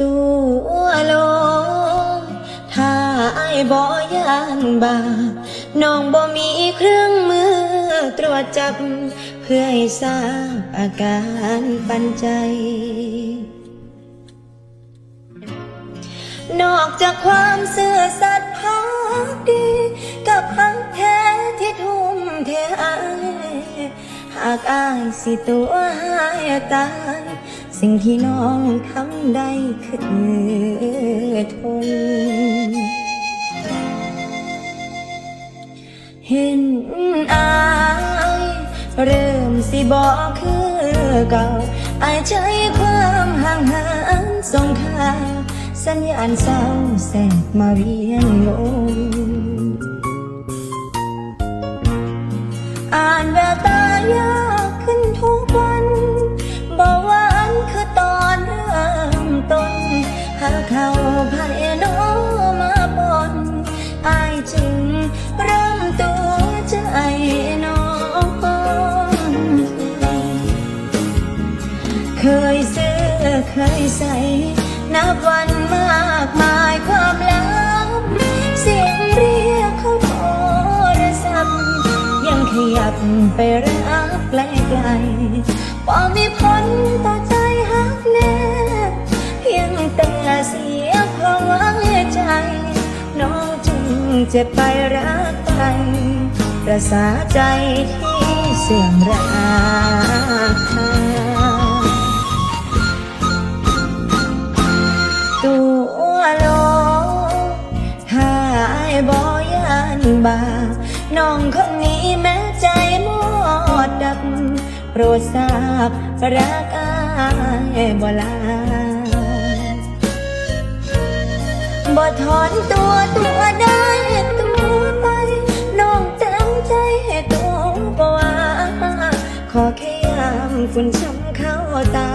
ตัวลงถ้าไอ้บ่ยานบาปน้องบ่มีเครื่องมือตรวจจับ เพื่อให้ทราบอาการปันใจ นอกจากความเสื่อสัตย์พักดี กับพังแท้ที่ทุ่มเทอายหากอายสิตัวหายตา สิ่งที่น้องทำได้คือทน เห็นอายเริ่มสิบอกคือเก่าอายใช้ความห่างหานส่งข่าวสัญญาณเศร้าแสกมาเวียนงง ซื้อเคยใส่นับวันมากมายความลับเสียงเรียกเขาโทรศัพท์ยังขยับไปรับไกลๆพอมีผลต่อใจหักแน่เพียงแต่เสียความหวังใจ น้องจึงเจ็บไปรักไปประสาใจที่เสื่อมราาไอ้ายบอยานบาน้องคนนี้แม้ใจหมดดับ โปรดทราบรักอายบ่ลาบ่ถอนตัวตัวได้ตัวไปน้องเต็มใจให้ตัวบ่ว่าขอแค่ยามฝุ่นช้ำเข้าตา